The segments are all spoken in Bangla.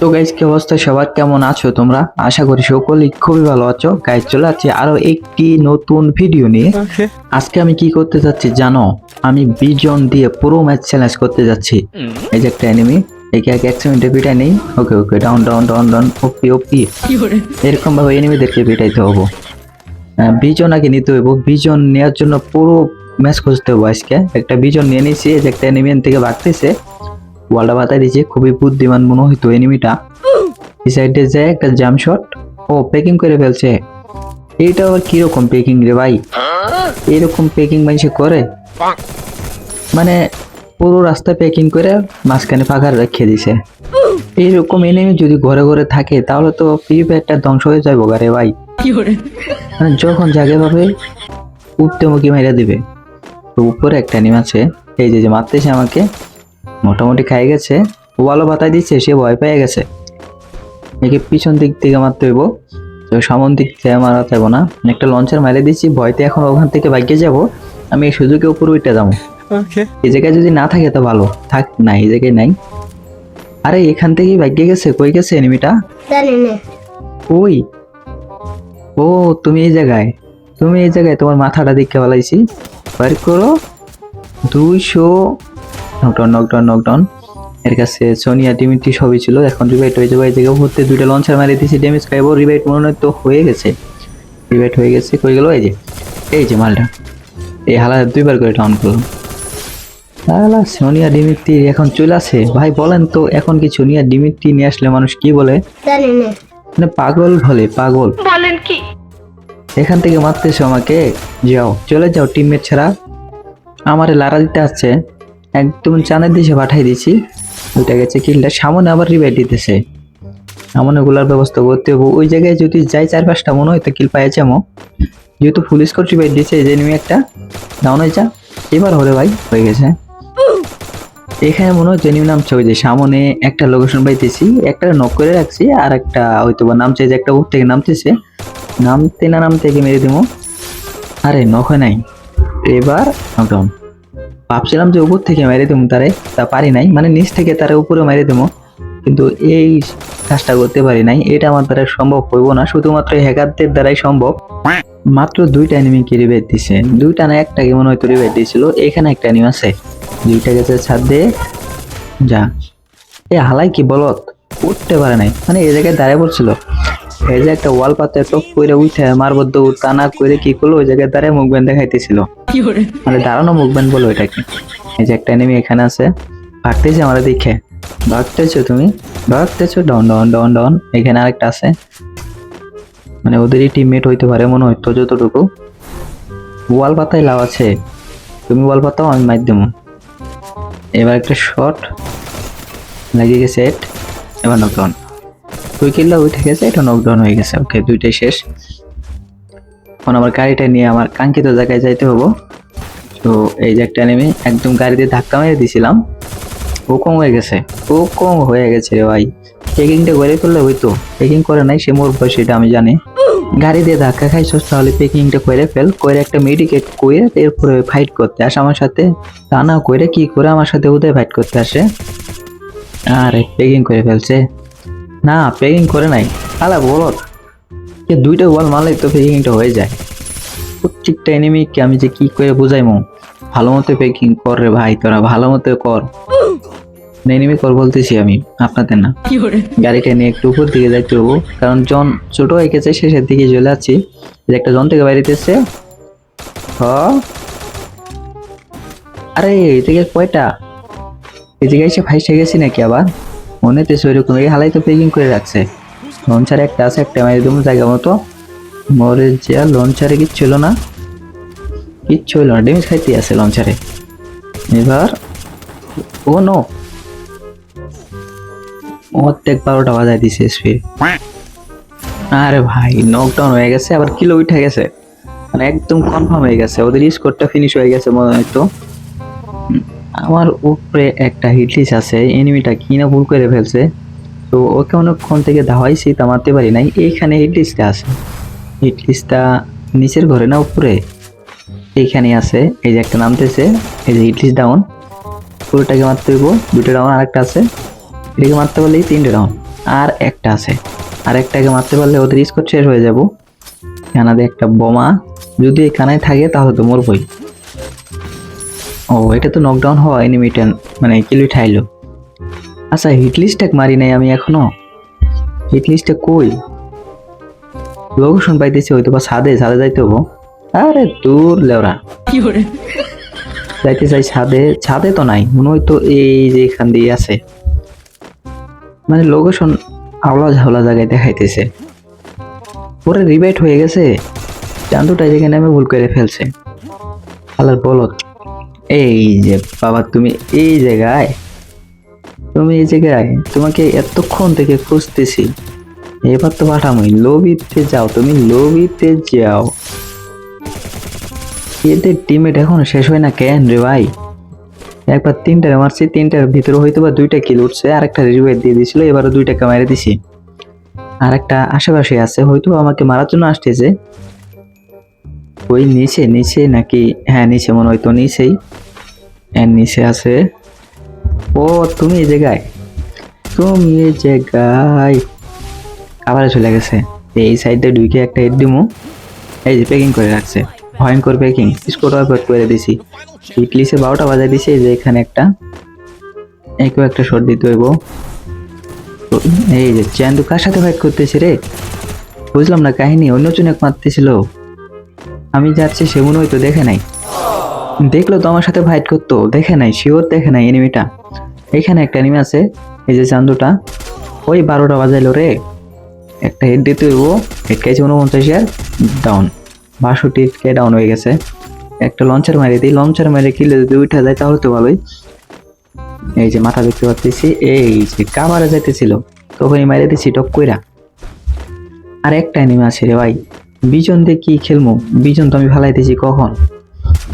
তো গাইজ কি অবস্থা? সবার কেমন আছো তোমরা? আশা করি সকলেই খুবই ভালো আছো। গাইজ চলে যাচ্ছি আরও একটি নতুন ভিডিও নিয়ে। আজকে আমি কি করতে যাচ্ছি জানো? আমি বিজন দিয়ে পুরো ম্যাচ চ্যালেঞ্জ করতে যাচ্ছি। এই যে একটা এনিমি একে এক একশো মিনিটে পিটাই নেই। Okay okay down down down down OP OP এরকম ভাবে এনিমিদেরকে পিটাইতে হব। বিজন আগে নিতে হইব। বিজন নেওয়ার জন্য পুরো ম্যাচ খুঁজতে হব আজকে। একটা বিজন নিয়ে নিয়েছি যে একটা এনিমি থেকে ভাগতেছে ওয়ালটা বাতাই দিয়েছে, খুবই বুদ্ধিমান মনে হইতো এনিমিটা এই সাইডে যায় একটা জাম শট ও প্যাকিং করে ফেলছে। এইটা আবার কীরকম প্যাকিং রে ভাই? এরকম পেকিং মানুষে করে? মানে পুরো রাস্তা প্যাকিং করে মাঝখানে ফাঁকা রেখে দিছে এইরকম এনিমি যদি ঘরে ঘরে থাকে, তাহলে তো ফ্রি ফায়ারটা ধ্বংস হয়ে যাব গারে ভাই। মানে যখন জাগে ভাবে উঠতে মুখে মেরে দিবে। তো উপরে একটা নিম আছে, এই যে মারতেছে আমাকে মোটামুটি খাই গেছে। ওয়ালও বাতাই দিচ্ছে সে ভয় পেয়ে গেছে। একে পিছন দিক থেকে মারতে হইব। তো সামন দিক থেকে মারা যাব না। একটা লঞ্চার মারে দিচ্ছি ভয়তে এখন ওখান থেকে বাইকে যাব। আমি এই সুযোগে উপরে উঠে যাব। এই জায়গায় যদি না থাকে তো ভালো। থাক না এই জায়গায় নাই। আরে এখান থেকেই বাইকে গেছে? কই গেছে এনিমিটা ওই ও তুমি এই জায়গায়। তুমি এই জায়গায় তোমার মাথাটা দেখতে বলাইছি বার করো। দুইশো নকডাউন নকডাউন নকডাউন এর কাছে সোনিয়া টিমিটি সবই ছিল। এখন রিভাইট হয়ে যাবে। এই জায়গায় ভর্তি দুইটা লঞ্চার মারি দিয়েছি ড্যামেজ খাইবো রিভাইট মনে হয় তো হয়ে গেছে। রিভাইট হয়ে গেছে। কই গেল? এই যে এই যে মালটা। এই হালা দুইবার করে ডাউন করলাম আলা সোনিয়া ডিমিট্রি এখন চলে আসে। ভাই বলেন তো এখন কি সোনিয়া ডিমিট্রি নিয়ে আসলে মানুষ কি বলে? জানি না। মানে পাগল বলে পাগল। বলেন কি? এখান থেকে মারতেছো আমাকে। যাও চলে যাও টিমমেট ছাড়া। আমারে লারা দিতে আসছে। একদম চানের দিশে পাঠাই দিছি ওইটা গেছে কিলটা, সামনে আবার রিভাইট দিতেছে। সামনে গুলার ব্যবস্থা করতে হবে। ওই জায়গায় যদি যাই চার পাঁচটা মনে হয় তো কিল পাইছে আমো যেহেতু ফুল স্কোর রিভাইট দিচ্ছে যে নিয়ে একটা ডাউন হয়ে যা। এবার হলে ভাই, হয়ে গেছে। এখানে মনে হচ্ছে নিউ নামছে, ওই যে সামনে একটা লোকেশন পাইতেছি, একটা নক করে রাখছি, আর একটা হয়তো বা নামছে, যে একটা উপর থেকে নামতেছে। নামতে না নামতে একে মেরে দেবো। আরে নখ হয় নাই। এবার নকডাউন ভাবছিলাম যে উপর থেকে মেরে দেবো তারে, তা পারি নাই। মানে নিচ থেকে তারে উপরে মেরে দেবো কিন্তু এই কাজটা করতে পারি নাই। এটা আমার দ্বারা সম্ভব হইব না। শুধুমাত্র হ্যাকারদের দ্বারাই সম্ভব। মাত্র দুইটা এনিমিকে রিভাইট দিছে। দুইটা না একটাকে মনে হয়তো রিভাইট দিয়েছিল। এখানে একটা এনিমি আছে। দুইটা গেছে ছাদ দিয়ে। যা। এ হালাই কি বলত উঠতে পারে নাই। মানে এই জায়গায় দাঁড়িয়ে পড়ছিল। যে একটা ওয়াল পাতে টপ করে উঠে মারবো দৌড় টানা করে কি করল? ওই জায়গায় দাঁড়িয়ে মুখ ব্যান্ড দেখাইতেছিল মানে দাঁড়ানো মুখ ব্যান্ড বলো এটাকে। এই যে একটা এনিমি এখানে আছে। ভাগতেছে আমরা দেখে ভাগতেছো তুমি? ভাগতেছো? Down down down down. এখানে আরেকটা আছে। মানে ওদেরই টিমমেট হইতে পারে মনে হইতো যতটুকু। ওয়াল পাতায় লাভ আছে। তুমি ওয়াল পাতাও আমি মার দেবো এবার একটা শট লাগিয়ে গেছে হেড এবার নকডাউন দুই কিল্লা উঠে গেছে, এটা নকডাউন হয়ে গেছে। ওকে দুইটাই শেষ। এখন আমার গাড়িটা নিয়ে আমার কাঙ্ক্ষিত জায়গায় যাইতে হব। তো এই যে একটা নেমে একদম গাড়িতে ধাক্কা মেরে দিছিলাম। ও কম হয়ে গেছে। ও কম হয়ে গেছে রে ভাই। পেকিংটা করে ফেললে হইতো। পেকিং করে নাই, সে মোর বয়স এটা আমি জানি। গাড়ি দিয়ে ধাক্কা খাইছস, তাহলে পেকিংটা করে ফেল। করে একটা মেডিকেট করে এরপরে ফাইট করতে আসে আমার সাথে। তা না, করে কি করে আমার সাথে ওদের ফাইট করতে আসে? আরে পেকিং করে ফেলছে। না পেকিং করে নাই। আলা বলত যে দুইটা বল মারলে তো পেকিংটা হয়ে যায়। প্রত্যেকটা এনিমিকে আমি যে কি করে বুঝাইমো? ভালো মতো পেকিং কর রে ভাই তোরা ভালো মতো কর। এনিমি কর বলতেছি আমি আপনাদের না। গাড়িটা নিয়ে একটু উপর দিকে যাইতে হব কারণ জন ছোট হয়ে গেছে শেষের দিকে চলে এই যে একটা জন থেকে বাইরেতেছে। হ। আরে এই থেকে কয়টা? জায়গায় এসে ফাইসে গেছি নাকি আবার? মনে হচ্ছে ওইরকম এই হালাই তো পেকিং করে রাখছে। লঞ্চারে একটা আছে, একটা মারি দেবো জায়গা মতো। মরে যা লঞ্চারে কিচ্ছু হলো না। কিচ্ছু হলো না ডেমেজ খাইতে আছে লঞ্চারে। এবার, ও নো অর্ধেক বারোটা বাজায় দিছে এসপি আরে ভাই নকডাউন হয়ে গেছে, আবার কিলো উঠে গেছে। মানে একদম কনফার্ম হয়ে গেছে, ওদের স্কোরটা ফিনিশ হয়ে গেছে মনে হয় তো। আমার উপরে একটা হিটলিস আছে এনিমিটা কিনা ভুল করে ফেলছে। তো ওকে অনেকক্ষণ থেকে ধাওয়াইছি তা মারতে পারি নাই। এইখানে হিটলিস্টটা আছে। হিটলিস্টটা নিচের ঘরে না উপরে? এইখানে আছে, এই যে একটা নামতেছে, এই যে হিটলিস্ট ডাউন পুরোটাকে মারতে হইব দুটো ডাউন আর একটা আছে। এটাকে মারতে পারলেই তিনটে ডাউন আর একটা আছে। আর একটাকে মারতে পারলে ওদের স্কোর শেষ হয়ে যাব। এখানে একটা বোমা। যদি এখানে থাকে তাহলে তো মরবই। ও এটা তো নকডাউন হওয়া এনিমিটেন মানে কিলো ঠাইলো আচ্ছা হিটলিস্টটাক মারি নাই আমি এখনও। হিটলিস্টটা কই? লোকেশন পাইতেছি হয়তো বা ছাদে ছাদে যাইতে হব। আরে দূর লেওরা। যাইতে চাই ছাদে ছাদে তো নাই মনে হয় তো এই যে এখান দিয়ে আছে। মানে লোকেশন আওলা ঝাওলা জায়গায় দেখাইতেছে। পরে রিবাইট হয়ে গেছে। চান্দুটা যেখানে আমি ভুল করে ফেলছে। আলার বলত। এই যে বাবা, তুমি এই জায়গায়, তুমি এই জায়গায় তোমাকে এতক্ষণ থেকে খুঁজতেছি। এবার তো পাঠামই লবিতে যাও, তুমি লবিতে যাও। এদের টিমেট এখন শেষ হয় না কেন রে ভাই? একবার তিনটারে মারছি, তিনটার ভিতরে হয়তো বা দুইটা কিল উঠছে আর একটা রিভাইভ দিয়ে দিয়েছিল এবারও দুইটাকে মেরে দিছি। আর একটা আশেপাশে আছে, হয়তো আমাকে মারার জন্য আসতেছে। ওই নিচে নিচে নাকি? হ্যাঁ নিচে মনে হয়তো নিচেই। হ্যাঁ নিচে আছে। ও, তুমি এই জায়গায়? তুমি এই জায়গায়। আবার চলে গেছে। এই সাইডে ঢুকে একটা হেড দিমু। এই যে প্যাকিং করে রাখছে। ভয়ঙ্কর প্যাকিং স্কোর আউট করে দিছি। ইটলিসে বারোটা বাজায় দিছে, এই যে এখানে একটা। একেও একটা শট দিতে হইব। তো এই যে চান্দু কার সাথে ফাইট করতেছে রে? বুঝলাম না, কাহিনী। অন্য অন্যজন এক মারতেছিল। আমি যাচ্ছি সে হয়তো দেখে নাই। দেখল তো আমার সাথে ফাইট করতো, দেখে নাই শিওর দেখে নাই এনিমিটা এখানে একটা এনিমি আছে, এই যে চান্দুটা। ওই বারোটা বাজাইলো রে। একটা হেড দিতে হইব হেড খাইছে উনপঞ্চাশ আর ডাউন বাষট্টি কে ডাউন হয়ে গেছে। একটা লঞ্চার মারি দিই লঞ্চার মারে কিলে যদি উঠা যায় তাহলে তো ভালোই। এই যে মাথা দেখতে পাচ্ছি এই যে কাবারে যাইতেছিল। তখনই মারি দিছি টপ কইরা। আর একটা এনিমি আছে রে ভাই। বিজন দিয়ে কি খেলব বিজন তো আমি ফালাই দিছি কখন?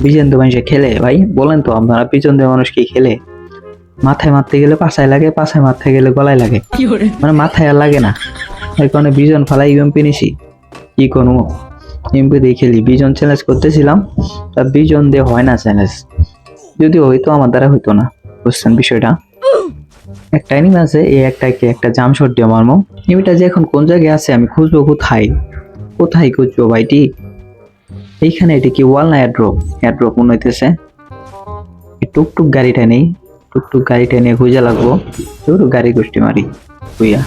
বিজন তো মানুষে খেলে ভাই? বলেন তো আপনারা বিজন দিয়ে মানুষ কি খেলে? মাথায় মারতে গেলে পাছায় লাগে পাছায় মারতে গেলে গলায় লাগে। মানে মাথায় আর লাগে না। এই কারণে বিজন ফালাই ইউএমপি নিছি। কি কোনো এমপি দিয়ে খেলি। বিজন চ্যালেঞ্জ করতেছিলাম তা বিজন দিয়ে হয় না চ্যালেঞ্জ যদি হইতো আমার দ্বারা হইতো না। বুঝছেন বিষয়টা? একটা এনিমি আছে এই একটাকে একটা জাম শট দিয়ে মারমো। এনিমিটা যে এখন কোন জায়গায় আছে আমি খুঁজবো কোথায়? কোথায় খুঁজছো ভাইটি? এইখানে এটি কি ওয়াল না এয়ারড্রপ? এয়ারড্রপ মনে হইতেছে। টুকটুক গাড়িটা নেই। টুকটুক গাড়িটা নিয়ে খুঁজে লাগবো। একটু গাড়ি গোষ্ঠী মারি। খুঁয়া